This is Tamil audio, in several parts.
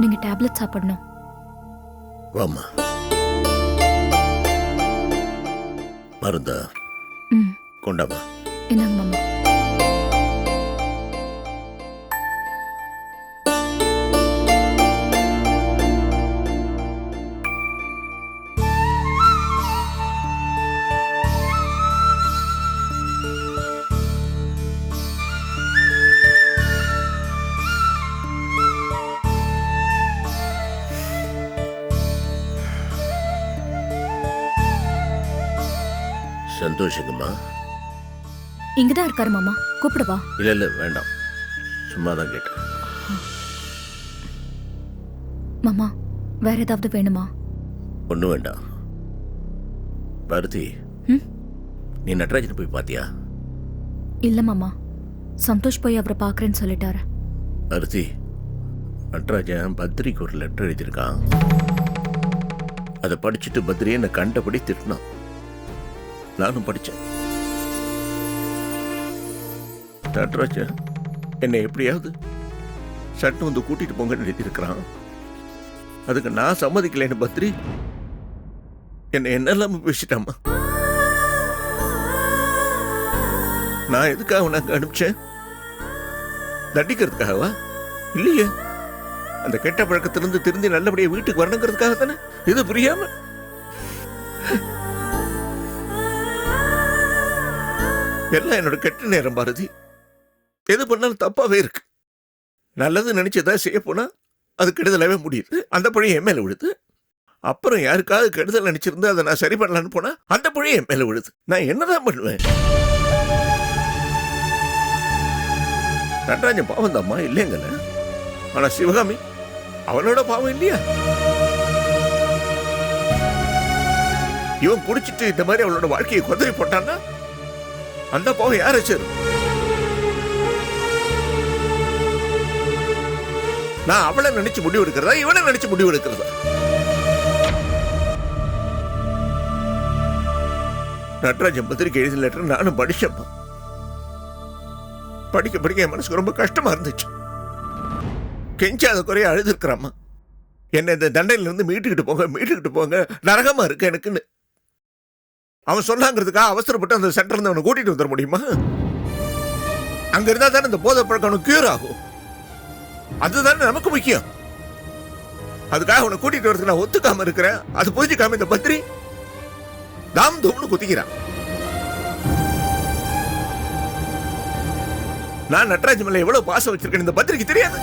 நீங்க டேப்லெட் சாப்பிடணும். வாம்மா. மருந்தா கொண்டாமா என்னங்க மாமா? சந்தோஷங்கம்மா இங்கதான் இருக்காரு மாமா. கூப்பிடவா இல்லை இல்லை வேண்டாம். சும்மா தான் கேட்டேன். மாமா வேற ஏதாவது வேணுமா? ஒன்றும் வேண்டாம். பருத்தி ம்? நீ நடராஜனை போய் பார்த்தியா இல்ல மாமா. சந்தோஷ் போய் அவரை பாக்குறேன்னு சொல்லிட்டாரு. பருத்தி நடராஜன் பத்ரிக்கு ஒரு லெட்டர் எழுதியிருக்கான். அதை படிச்சுட்டு பத்ரி என்னை கண்டபடி திட்டினான். நானும் படித்தேன் நட்ராஜா என்னை எப்படியாவது சட்டம் வந்து கூட்டிட்டு போங்கன்னு எழுதியிருக்கிறான். அதுக்கு நான் சம்மதிக்கலைன்னு பத்ரி என்னை என்னெல்லாம் பேசிட்டாமா நான் எதுக்காக அங்கே அனுப்பிச்சேன்? தண்டிக்கிறதுக்காகவா? இல்லையே. அந்த கெட்ட பழக்கத்திலிருந்து திருந்தி நல்லபடியாக வீட்டுக்கு வரணுங்கிறதுக்காக தானே இது புரியாம. எல்லாம் என்னோட கெட்ட நேரம் பாரதி. எது பண்ணாலும் தப்பாகவே இருக்கு. நல்லது நினைச்சதா செய்ய போனால் அது கெடுதலாகவே முடியுது. அந்த பழைய என் மேலே விழுது. அப்புறம் யாருக்காவது கெடுதல் நினச்சிருந்தா அதை நான் சரி பண்ணலான்னு போனால் அந்த பழைய என் மேலே விழுது. நான் என்னதான் பண்ணுவேன்? நடராஜன் பாவம் தாம்மா இல்லைங்கல்ல ஆனால் சிவகாமி அவனோட பாவம் இல்லையா? இவன் குடிச்சிட்டு இந்த மாதிரி அவளோட வாழ்க்கையை குதவி போட்டான்னா அந்த போக யார் வச்சிரு? நான் அவளை நினைச்சு முடிவு எடுக்கிறதா இவனை நினைச்சு முடிவு எடுக்கிறதா நடராஜன் பத்திரிக்கை எழுதிய லெட்டர் நானும் படிச்சப்பா படிக்க படிக்க என் மனசுக்கு ரொம்ப கஷ்டமா இருந்துச்சு. கெஞ்சாத குறைய அழுதுருக்கிறாம்மா என்னை இந்த தண்டையில இருந்து மீட்டுக்கிட்டு போங்க மீட்டுக்கிட்டு போங்க நரகமா இருக்கு எனக்குன்னு. அவன் சொன்னாங்கிறதுக்காக அவசரப்பட்டு அந்த சென்டர் இருந்து அவனை கூட்டிட்டு வந்துட முடியுமா? அங்க இருந்தா தானே இந்த போதை பழக்கம் கியூர் ஆகும். அதுதானே நமக்கு முக்கியம். அதுக்காக அவனை கூட்டிட்டு வரதுக்கு நான் ஒத்துக்காம இருக்கிறேன். அது புரிஞ்சுக்காம இந்த பத்திரி தாம் தூம்னு குத்திக்கிறான் நான் நட்ராஜ் மேல எவ்வளவு பாசம் வச்சிருக்கேன் இந்த பத்திரிக்கை தெரியாது.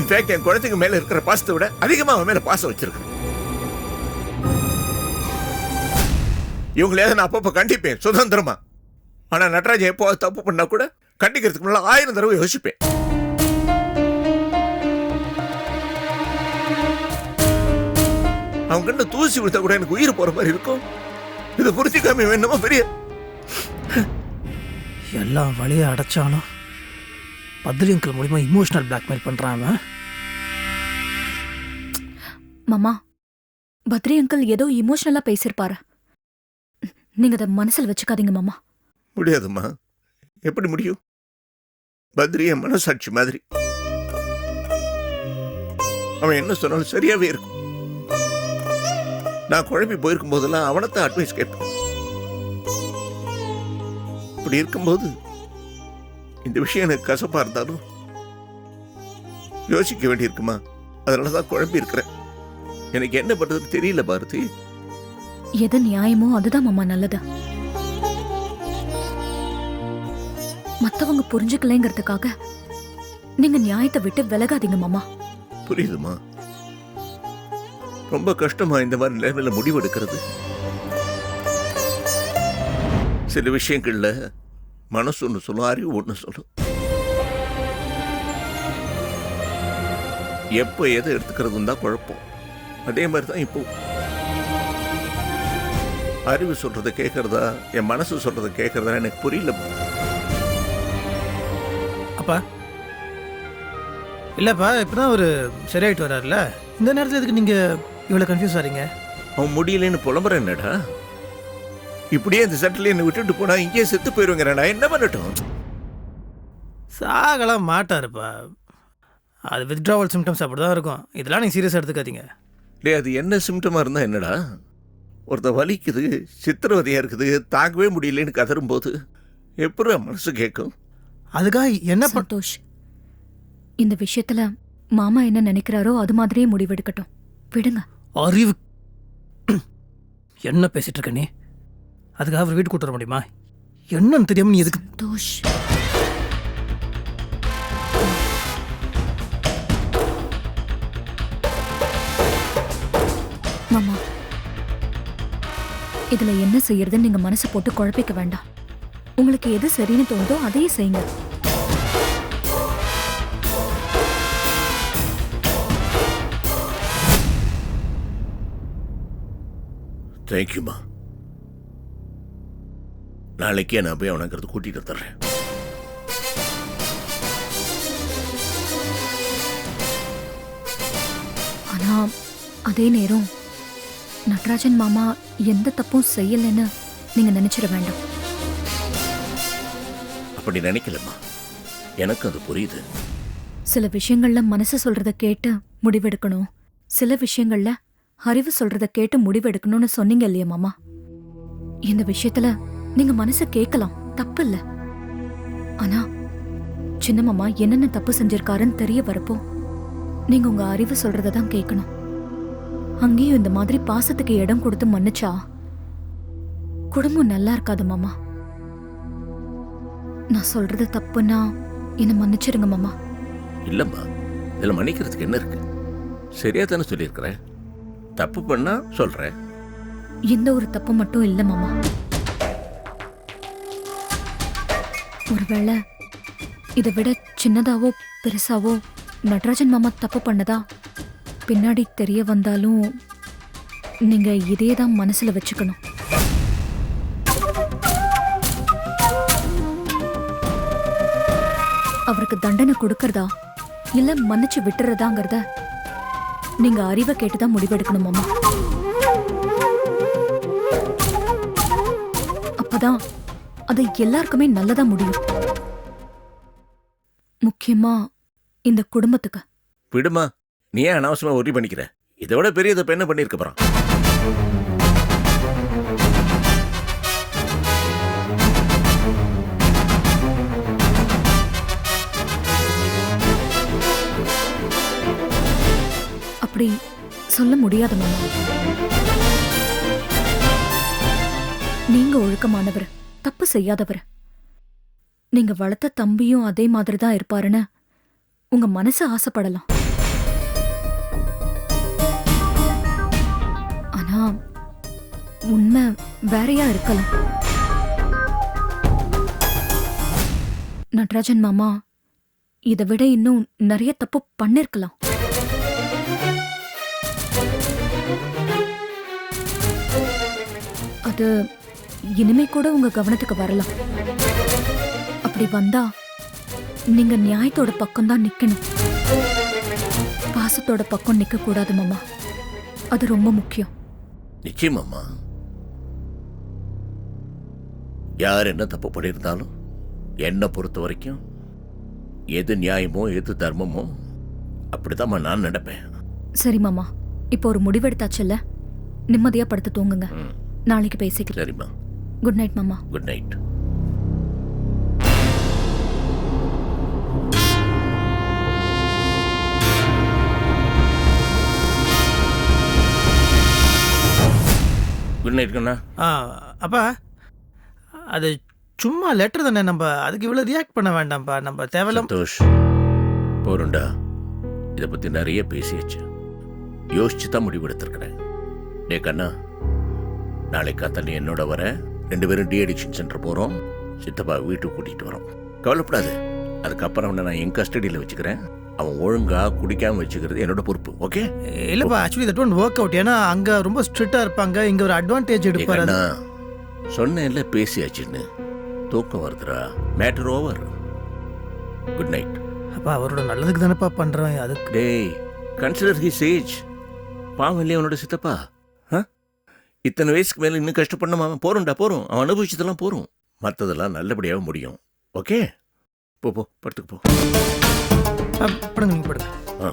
இன்ஃபேக்ட் என் குழந்தைங்க மேல இருக்கிற பாசத்தை விட அதிகமா அவன் மேல பாசம் வச்சிருக்கேன் இவங்களையாவது நான் அப்பப்ப கண்டிப்பேன் சுதந்திரமா? ஆனா நடராஜன் எப்போ தப்பு பண்ணா கூட கண்டிக்கிறதுக்கு முன்னால ஆயிரம் தடவை யோசிப்பேன். அவங்க கண்ட தூசி விழுத்தா கூட எனக்கு உயிர் போற மாதிரி இருக்கும். இதை புரிஞ்சுக்காம என்னமோ பெரிய எல்லா வழியை அடைச்சாலும் பத்ரி அங்கிள் மூலிமா இமோஷனல் பிளாக்மெயில் பண்ணுறான் மாமா பத்ரி அங்கிள் ஏதோ இமோஷனலா பேசியிருப்பாரு. நீங்க அதை மனசில் வச்சுக்காதீங்க மாமா. முடியாதும்மா. எப்படி முடியும்? பத்ரி என் மனசாட்சி மாதிரி. அவன் என்ன சொன்னாலும் சரியாவே இருக்கும். நான் குழம்பி போயிருக்கும் போதெல்லாம் அவனைத்தான் அட்வைஸ் கேட்பேன். இப்படி இருக்கும்போது இந்த விஷயம் எனக்கு கசப்பா இருந்தாலும் யோசிக்க வேண்டியிருக்குமா? அதனால தான் குழம்பி இருக்கிறேன். எனக்கு என்ன பண்றதுன்னு தெரியல பாரதி. எது நியாயமோ அதுதான் மாமா நல்லது. மத்தவங்க புரிஞ்சுக்கலைங்கிறதுக்காக நீங்க நியாயத்தை விட்டு விலகாதீங்க மாமா. புரியுதுமா? ரொம்ப கஷ்டமா இந்த மாதிரி நிலைமையில முடிவெடுக்கிறது. சில விஷயங்கள்ல மனசு ஒன்று சொல்லும் அறிவு ஒன்று சொல்லும். எப்போ எதை எடுத்துக்கிறதுன்னு தான் குழப்பம். அதே மாதிரி தான் இப்போ. அறிவு சொல்றதை கேட்கறதா என் மனசு சொல்றதை கேட்கறதா எனக்கு புரியல. அப்பா. இல்லைப்பா இப்போ தான் ஒரு சரியாயிட்டு வர்றாருல இந்த நேரத்தில் எதுக்கு நீங்கள் இவ்வளோ கன்ஃபியூஸ் ஆறீங்க? அவன் முடியலன்னு புலம்புற என்னடா? இப்படியே இந்த சட்டில் என்னை விட்டுட்டு போனா இங்கேயே செத்து போயிருவேங்கிறேன் நான். என்ன பண்ணட்டும்? சாகலாம் மாட்டாருப்பா. அது வித்ட்ராவல் சிம்டம்ஸ் அப்படி தான் இருக்கும். இதெல்லாம் நீங்கள் சீரியஸாக எடுத்துக்காதீங்க. டேய் அது என்ன சிம்டமாக இருந்தால் என்னடா? ஒருத்த வலிக்குது சித்திரவதையாக இருக்குது தாங்கவே முடியலன்னு கதறும்போது எப்படி மனசு கேட்கும் அதுக்காக என்ன சந்தோஷ் இந்த விஷயத்துல மாமா என்ன நினைக்கிறாரோ அது மாதிரியே முடிவெடுக்கட்டும். விடுங்க. அறிவு என்ன பேசிட்டு இருக்க நீ? அதுக்காக அவர் வீட்டுக்கு கூட்டு வர முடியுமா? என்னன்னு தெரியாம நீ எதுக்கு சந்தோஷ். மாமா. இதுல என்ன செய்யறதுன்னு நீங்க மனசு போட்டு குழப்பிக்க வேண்டாம். உங்களுக்கு எது சரின்னு தோணுதோ அதையே செய்யுங்க. தேங்க்யூமா நாளைக்கே நான் போய் அவனுங்கிறது கூட்டிகிட்டு வந்துடுறேன். ஆனா அதே நேரம் நட்ராஜன் மாமா எந்த தப்பும் செய்யலைன்னு நீங்க நினைச்சிட வேண்டாம். அப்படி நினைக்கலம்மா. எனக்கு அது புரியுது. சில விஷயங்கள்ல மனசு சொல்றத கேட்டு முடிவெடுக்கணும். சில விஷயங்கள்ல அறிவு சொல்றத கேட்டு முடிவெடுக்கணும்னு சொன்னீங்க இல்லையா மாமா? இந்த விஷயத்துல நீங்க மனசு கேட்கலாம். தப்பு இல்ல. ஆனா சின்ன மாமா என்னென்ன தப்பு செஞ்சிருக்காருன்னு தெரிய வரப்போ நீங்க உங்க அறிவு சொல்றத தான் கேட்கணும். அங்கேயும் இந்த மாதிரி பாசத்துக்கு இடம் கொடுத்து மன்னிச்சா? குடும்பம் நல்லா இருக்காது மாமா. நான் சொல்றது தப்புன்னா என்ன மன்னிச்சிருங்க மாமா. இல்லைம்மா இதில் மன்னிக்கிறதுக்கு என்ன இருக்கு? சரியா தானே சொல்லியிருக்கிறேன் தப்பு பண்ணா சொல்கிறேன் எந்த ஒரு தப்பு மட்டும் இல்ல மாமா. ஒருவேளை இதை விட சின்னதாவோ பெருசாவோ நடராஜன் மாமா தப்பு பண்ணதா? பின்னாடி தெரிய வந்தாலும் நீங்க இதே தான் மனசுல வச்சுக்கணும். அவருக்கு தண்டனை கொடுக்கறதா? இல்ல மன்னிச்சு விட்டுறதாங்கிறத? நீங்க அறிவை கேட்டுதான் முடிவெடுக்கணும் அம்மா அப்பதான் அது எல்லாருக்குமே நல்லதா முடியும். முக்கியமா இந்த குடும்பத்துக்கு. விடுமா? நீ ஏன் அனாவசியமாக ஒரி பண்ணிக்கிற. இதை விட பெரிய தப்பு என்ன பண்ணியிருக்க போகிறான் அப்படி சொல்ல முடியாத மாமா. நீங்க ஒழுக்கமானவர் தப்பு செய்யாதவர். நீங்க வளர்த்த தம்பியும் அதே மாதிரி தான் இருப்பாருன்னு உங்க மனசு ஆசைப்படலாம். உண்மை வேறையா இருக்கலாம். நடராஜன் மாமா இதை விட இன்னும் நிறைய தப்பு பண்ணிருக்கலாம். அது இனிமே கூட உங்க கவனத்துக்கு வரலாம். அப்படி வந்தா நீங்க நியாயத்தோட பக்கம் தான் நிக்கணும். பாசத்தோட பக்கம் நிக்க கூடாது மாமா. அது ரொம்ப முக்கியம். நிச்சயமாம்மா. யார் என்ன தப்பு பண்ணியிருந்தாலும் என்னை பொறுத்த வரைக்கும் எது நியாயமோ எது தர்மமோ அப்படிதான் நான் நினைப்பேன். சரி மாமா இப்போ ஒரு முடிவெடுத்தாச்சுல்ல? நிம்மதியா படுத்து தூங்குங்க. நாளைக்கு பேசிக்கலாம். சரிம்மா. குட் நைட் மாமா. குட் நைட் குட் நைட் கண்ணா. அப்பா. அது சும்மா லெட்டர் தானே நம்ம அதுக்கு இவ்வளோ ரியாக்ட் பண்ண வேண்டாம்ப்பா. நம்ம தேவையில்ல சந்தோஷ் போறோம்டா இதை பத்தி நிறைய பேசியாச்சு. யோசிச்சு தான் முடிவெடுத்திருக்கிறேன் டே கண்ணா நாளைக்கு காத்தால நீ என்னோட வர. ரெண்டு பேரும் டி அடிக்ஷன் சென்டர் போறோம். சித்தப்பா வீட்டுக்கு கூட்டிகிட்டு வரோம். கவலைப்படாது. அதுக்கப்புறம் அவனை நான் என் கஸ்டடியில் வச்சுக்கிறேன். அவன் ஒழுங்கா குடிக்காம வச்சுக்கிறது என்னோட பொறுப்பு ஓகே இல்லைப்பா actually that one work out ஏன்னா அங்கே ரொம்ப ஸ்ட்ரிக்டாக இருப்பாங்க. இங்கே ஒரு அட்வான்டேஜ் எடுப்பார். சொன்னேன்ல பேசியாச்சுன்னு. தூக்கம் வருதுடா. மேட்டர் ஓவர் குட் நைட் அப்பா அவரோட நல்லதுக்கு தானேப்பா பண்ணுறேன் அதுக்கு டேய் கன்சிடர் ஹிஸ் ஏஜ் பாவம் இல்லையா அவனோட சித்தப்பா? ஆ? இத்தனை வயசுக்கு மேலே இன்னும் கஷ்டப்படணுமா. அவன் போறோம்டா போறோம். அவன் அனுபவிச்சதெல்லாம் போறோம். மற்றதெல்லாம் நல்லபடியாக முடியும். ஓகே போ போ படுத்துக்கு போ. ஆ, படுங்க நீங்கள் படுங்க. ஆ.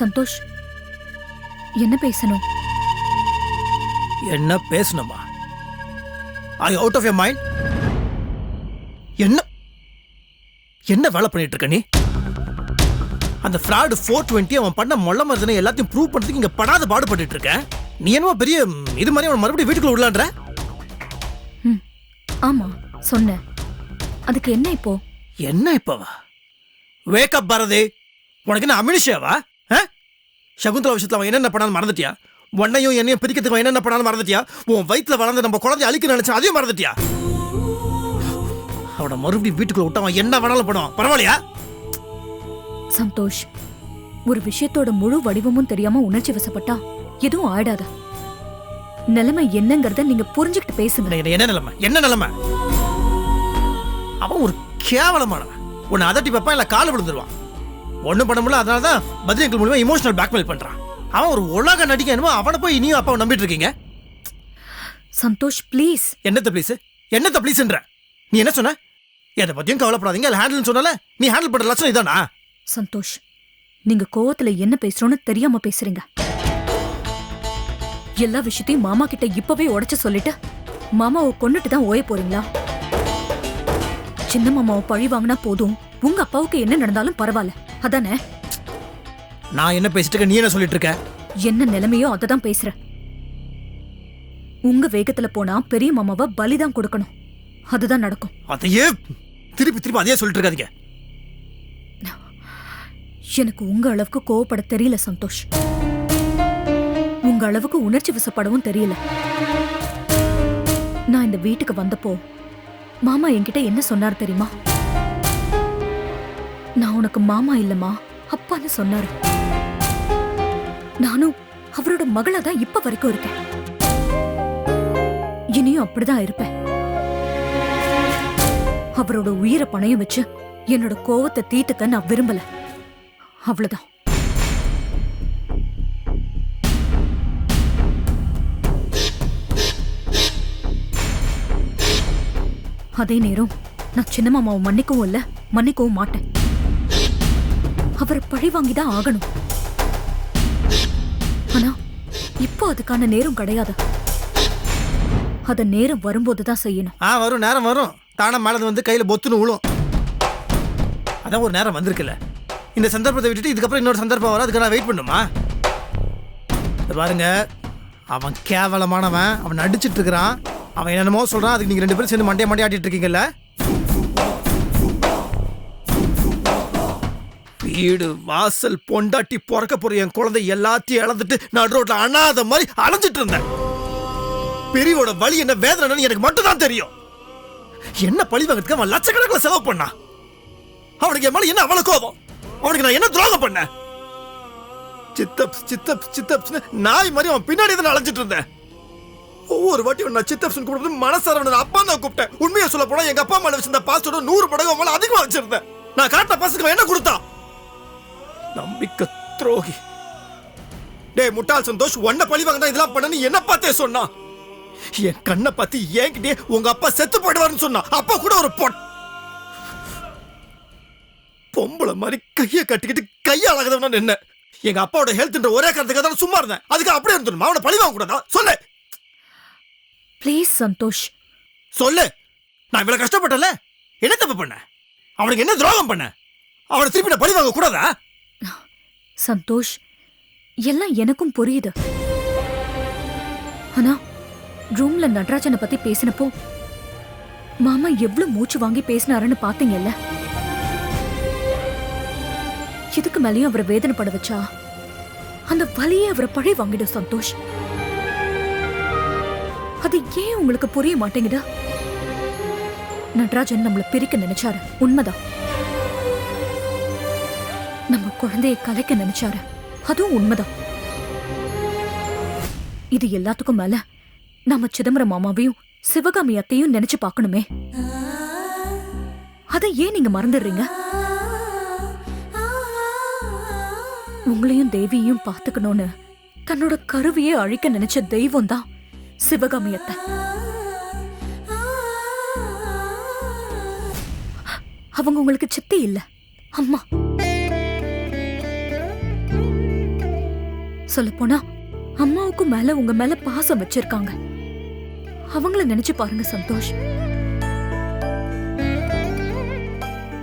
சந்தோஷ் என்ன பேசணும்? என்ன பேசணுமா? I out of your mind என்ன? என்ன வேலை பண்ணிட்டு இருக்க நீ? அந்த ஃப்ராடு ஃபோர் டுவெண்ட்டி அவன் பண்ண மொள்ள மருதனை எல்லாத்தையும் ப்ரூவ் பண்ணுறதுக்கு இங்கே படாத பாடுபட்டுட்டு இருக்க. நீ என்னமோ பெரிய இது மாதிரி அவன் மறுபடியும் வீட்டுக்குள்ள ம் ஆமா சொன்னேன். அதுக்கு என்ன இப்போ? என்ன இப்பவா? Wake up Bharathi. உனக்கு என்ன அமினிஷாவா சகுந்தலா விஷயத்துல அவன் என்னென்ன பண்ணாலும் மறந்துட்டியா? உன்னையும் என்னையும் பிரிக்கிறதுக்கு அவன் என்னென்ன பண்ணாலும் மறந்துட்டியா? உன் வயித்துல வளர்ந்து நம்ம குழந்தைய அழிக்க நினைச்சா அதையும் மறந்துட்டியா? அவனை மறுபடியும் வீட்டுக்குள்ள விட்டு அவன் என்ன வேணாலும் பண்ணுவான். பரவாயில்லையா? சந்தோஷ் ஒரு விஷயத்தோட முழு வடிவமும் தெரியாம உணர்ச்சி வசப்பட்டா எதுவும் ஆயிடாத. நிலைமை என்னங்கறத நீங்க புரிஞ்சுக்கிட்டு பேசுங்க. என்ன என்ன நிலைமை? என்ன நிலைமை? அவன் ஒரு கேவலமானவன். உன்னை அதட்டி பார்ப்பான் இல்ல கால விழுந்துருவான். ஒண்ணும் பண்ண முடியல அதனால தான் பத்ரிகள் மூலியமா இமோஷனல் பிளாக்மெயில் பண்றான். அவன் ஒரு உலக நடிக்க என்னமோ அவனை போய் இனியும் அப்பாவை நம்பிட்டு இருக்கீங்க. சந்தோஷ் ப்ளீஸ் என்னத்த ப்ளீஸ் என்னத்த ப்ளீஸ்ன்ற நீ என்ன சொன்ன? எதை பத்தியும் கவலைப்படாதீங்க அது ஹேண்டில் சொன்னல நீ ஹேண்டில் பண்ற லட்சணம் இதானா? சந்தோஷ் நீங்க கோவத்துல என்ன பேசுறோன்னு தெரியாம பேசுறீங்க. எல்லா விஷயத்தையும் மாமா கிட்ட இப்பவே உடைச்சு சொல்லிட்டு மாமாவை கொன்னுட்டு தான் ஓய போறீங்களா? சின்ன மாமாவை பழி வாங்கினா போதும் உங்க அப்பாவுக்கு என்ன நடந்தாலும் பரவாயில்ல. அதானே? நான் என்ன பேசிட்டு இருக்க நீ என்ன சொல்லிட்டு இருக்க என்ன நிலைமையோ அதை தான் பேசுறேன் உங்க வேகத்துல போனா பெரிய மாமாவை பலிதான் கொடுக்கணும். அதுதான் நடக்கும். அதையே திருப்பி திருப்பி அதையே சொல்லிட்டு இருக்காதீங்க எனக்கு உங்க அளவுக்கு கோவப்பட தெரியல சந்தோஷ். உங்க அளவுக்கு உணர்ச்சி வசப்படவும் தெரியல. நான் இந்த வீட்டுக்கு வந்தப்போ மாமா என்கிட்ட என்ன சொன்னார் தெரியுமா? நான் உனக்கு மாமா இல்லம்மா அப்பான்னு சொன்னாரு. நானும் அவரோட மகளா தான் இப்ப வரைக்கும் இருக்கேன். இனியும் அப்படிதான் இருப்பேன். அவரோட உயிரை பணையம் வச்சு என்னோட கோவத்தை தீட்டுக்க நான் விரும்பல. அவ்வளவுதான். அதே நேரம் நான் சின்ன மாமாவை மன்னிக்கவும் இல்லை மன்னிக்கவும் மாட்டேன். அவரை பழிவாங்கிதான் ஆகணும். ஆனா இப்போ அதுக்கான நேரம் கிடையாது. அத நேரம் வரும்போதுதான் செய்யணும். ஆ வரும். நேரம் வரும். தானம் மேலே வந்து கையில பொத்துன்னு விழும் அதான் ஒரு நேரம் வந்திருக்குல்ல. இந்த சந்தர்ப்பத்தை விட்டுட்டு இதுக்கப்புறம் இன்னொரு சந்தர்ப்பம் வரும் அதுக்கு நான் வெயிட் பண்ணுமா? பாருங்க. அவன் கேவலமானவன். அவன் நடிச்சிட்டு இருக்கிறான். அவன் என்னென்னமோ சொல்றான். அதுக்கு நீங்க ரெண்டு பேரும் சேர்ந்து மண்டைய மண்டைய ஆட்டிட்டு இருக்கீங்கல்ல. வீடு வாசல் பொண்டாட்டி பிறக்க போற என் குழந்தை எல்லாத்தையும் இழந்துட்டு நான் ரோட்ல அனாத மாதிரி அலைஞ்சிட்டு இருந்தேன். பெரியவோட வழி என்ன வேதனை எனக்கு மட்டும் தான் தெரியும். என்ன பழி வாங்கிறதுக்கு அவன் லட்சக்கணக்கில் செலவு பண்ணான் அவனுக்கு என் மேல என்ன அவ்வளவு கோபம்? அவனுக்கு நான் என்ன துரோகம் பண்ணேன்? சித்தப்ஸ் சித்தப்ஸ் சித்தப்ஸ்னு நாய் மாதிரி அவன் பின்னாடி தான் அலைஞ்சிட்டு இருந்தேன். ஒவ்வொரு வாட்டி நான் சித்தப்ஸ்னு கூப்பிட்டு மனசாரவன அப்பா தான் கூப்பிட்டேன். உண்மையை சொல்ல போனா எங்க அப்பா அம்மா வச்சிருந்த பாஸ்டோட நூறு படகு அவன் மேல அதிகமா வச்சிருந்தேன். நான் காட்ட பாசுக்கு என்ன கொடுத்தான்? நம்பிக்கை துரோகி டேய் முட்டாள் சந்தோஷ் ஒன்ன பழி வாங்க தான் இதெல்லாம் பண்ணனு என்ன பார்த்தே சொன்னான் என் கண்ணை பார்த்து என்கிட்டயே உங்க அப்பா செத்து போயிடுவாருன்னு சொன்னான் அப்பா கூட ஒரு பொட் பொம்பளை மாதிரி கையை கட்டிக்கிட்டு கையாளாகதவன நின்ன. எங்க அப்பாவோட ஹெல்த்ன்ற ஒரே காரணத்துக்காக தான் சும்மா இருந்தேன். அதுக்கு அப்படியே இருந்துடும் அவனை பழி வாங்க கூடாதா? சொல்லு. ப்ளீஸ் சந்தோஷ். சொல்லு. நான் இவ்வளவு கஷ்டப்பட்டல என்ன தப்பு பண்ண? அவனுக்கு என்ன துரோகம் பண்ண? அவனை திருப்பி நான் பழி வாங்க கூடாதா? சந்தோஷ் எல்லாம் எனக்கும் புரியுது. ஆனா ரூம்ல நடராஜனை பத்தி பேசினப்போ மாமா எவ்வளவு மூச்சு வாங்கி பேசினாருன்னு பாத்தீங்கல்ல? இதுக்கு மேலேயும் அவரை வேதனைப்பட வச்சா? அந்த வலியே அவரை பழி வாங்கிடும் சந்தோஷ். அது ஏன் உங்களுக்கு புரிய மாட்டேங்குதா? நடராஜன் நம்மள பிரிக்க நினைச்சாரு. உண்மைதான். குழந்தையை கலைக்க நினைச்சாரு. அதுவும் உண்மைதான். இது எல்லாத்துக்கும் மேல நாம சிதம்பரம் மாமாவையும் சிவகாமி அத்தையும் நினைச்சு பார்க்கணுமே. அதை ஏன் நீங்க மறந்துடுறீங்க? உங்களையும் தேவியையும் பார்த்துக்கணும்னு தன்னோட கருவியை அழிக்க நினைச்ச தெய்வம் தான் சிவகாமி அத்தை. அவங்க உங்களுக்கு சித்தி இல்ல. அம்மா. சொல்லப்போனா அம்மாவுக்கு மேல உங்க மேல பாசம் வச்சிருக்காங்க. அவங்கள நினைச்சு பாருங்க சந்தோஷ்.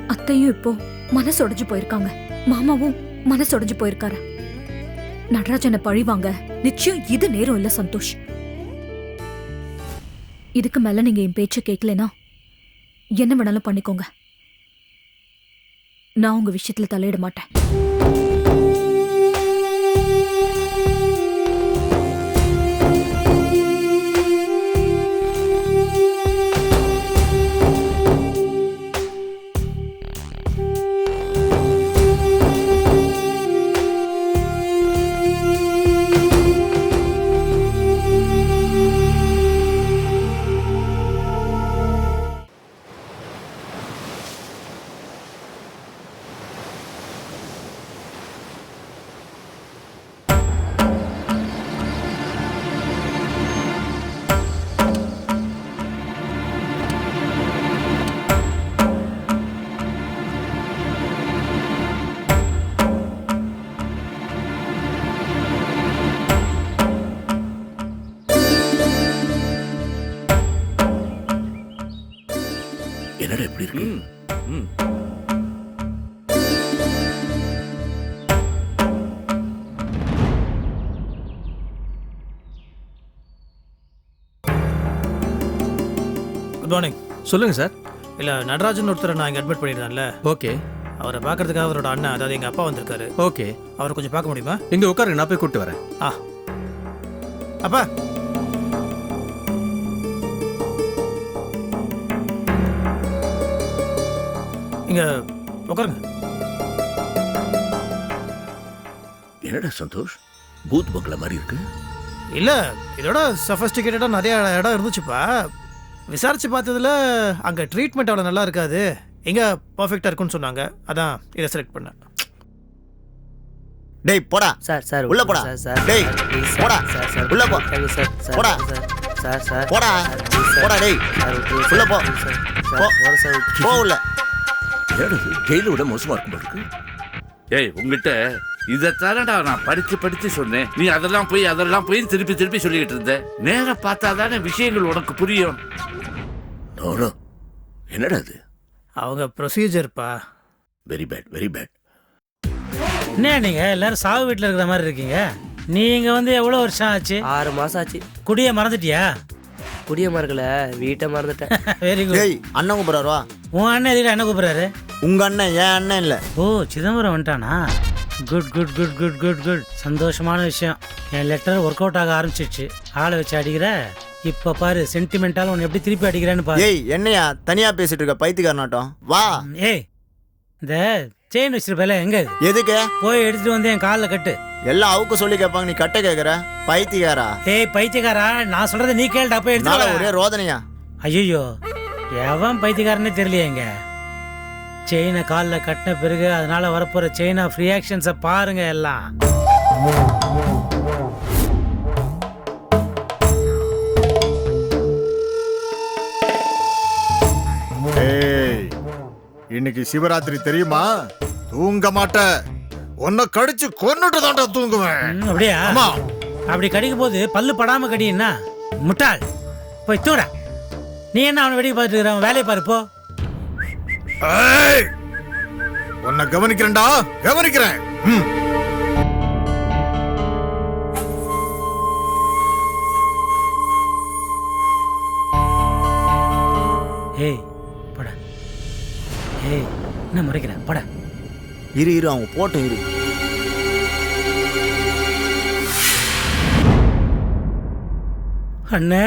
அத்தையும் இப்போ மனசு உடைஞ்சு போயிருக்காங்க. மாமாவும் மனசு உடைஞ்சு போயிருக்காரு. நடராஜனை பழிவாங்க நிச்சயம் இது நேரம் இல்ல சந்தோஷ். இதுக்கு மேல நீங்க என் பேச்ச கேட்கலனா என்ன வேணாலும் பண்ணிக்கோங்க. நான் உங்க விஷயத்துல தலையிட மாட்டேன். மார்னிங் சொல்லுங்க சார். இல்ல நடராஜன் ஒருத்தரை நான் இங்க அட்மிட் பண்ணிருந்தேன்ல. ஓகே. அவரை பார்க்கறதுக்காக அவரோட அண்ணன் அதாவது எங்க அப்பா வந்திருக்காரு. ஓகே. அவரை கொஞ்சம் பார்க்க முடியுமா? இங்க உட்காருங்க நான் போய் கூப்பிட்டு வரேன். ஆ. அப்பா. இங்க உட்காருங்க. என்னடா சந்தோஷ்? பூத் பங்களா மாதிரி இருக்கு. இல்ல இதோட சஃபஸ்டிகேட்டடா நிறைய இடம் இருந்துச்சுப்பா. விசாரிச்சு பார்த்ததுல அங்க ட்ரீட்மெண்ட் அவ்வளோ நல்லா இருக்காது எங்க பர்ஃபெக்டா இருக்குன்னு சொன்னாங்க அதான் இதை செலக்ட் பண்ணேன் டேய் போடா சார் சார் உள்ள போடா. சார் சார் டேய், போடா. சார் சார் உள்ள போ. சார் சார் போடா. சார் சார் சார் போடா. போடா டேய் உள்ள போ. சார், சார், போ. போட சார் போ உள்ள ஜெயில விட மோசமா இருக்கும் இருக்கு ஏய் உங்ககிட்ட இதைத்தானடா நான் படிச்சு படிச்சு சொன்னேன். நீ அதெல்லாம் போய் அதெல்லாம் போய் திருப்பி திருப்பி சொல்லிக்கிட்டு இருந்த. நேரா பார்த்தா தானே விஷயங்கள் உனக்கு புரியும். என்னடா இது? அவங்க ப்ரொசீஜர்ப்பா வெரி பேட் வெரி பேட் என்ன நீங்க? எல்லாரும் சாவு வீட்டில் இருக்கிற மாதிரி இருக்கீங்க. நீங்க வந்து எவ்வளோ வருஷம் ஆச்சு? ஆறு மாசம் ஆச்சு. குடிய மறந்துட்டியா? குடிய மறக்கல வீட்டை மறந்துட்டேன். வெரி குட் டேய் அண்ணன் கூப்பிடுறாரு வா. உன் அண்ணன் எதுக்கு என்ன கூப்பிடுறாரு? உங்க அண்ணன் என் அண்ணன் இல்ல. ஓ சிதம்பரம் வந்துட்டானா? Good good good good good good. சந்தோஷமான விஷயம். என் லெட்டர் ஒர்க் அவுட் ஆக ஆரம்பிச்சிடுச்சு ஆளை வச்சு அடிக்கிற? இப்போ பாரு சென்டிமெண்டால உன்னை எப்படி திருப்பி அடிக்கிறேன்னு பாரு. ஏய் என்னையா? தனியா பேசிட்டு இருக்க பைத்தியக்காரனாட்டம் வா. ஏய் இந்த செயின் வச்சிருப்பல எங்க? இது எதுக்கு? போய் எடுத்துட்டு வந்து என் காலில் கட்டு. எல்லாம் அவுக்கு சொல்லி கேட்பாங்க நீ கட்ட கேக்குற? பைத்தியக்காரா? ஏய் பைத்தியக்காரா நான் சொல்றதை நீ கேள்டா போய் நாள எடுத்து ஒரே ரோதனையா? ஐயோ எவன் பைத்தியக்காரனே தெரியலையேங்க செயினை காலில் கட்டின பிறகு அதனால் வரப்போகிற செயின் ஆஃப் ரியாக்ஷன்ஸை பாருங்கள் எல்லாம் இன்னைக்கு சிவராத்திரி தெரியுமா? தூங்க மாட்ட. உன்னை கடிச்சு கொன்னுட்டு தாண்டா தூங்குவேன். அப்படியா? ஆமா அப்படி கடிக்கும் போது பல்லு படாம கடின்னா முட்டாள். போய் தூட நீ என்ன அவனை வெடிக்க பார்த்துட்டு வேலையை பாருப்போ உன்னை கவனிக்கிறேன்டா கவனிக்கிறேன். ஏய் பட. ஏய் என்ன முறைக்கிறேன் பட. இரு இரு அவங்க போட்டோம் இரு. அண்ணே.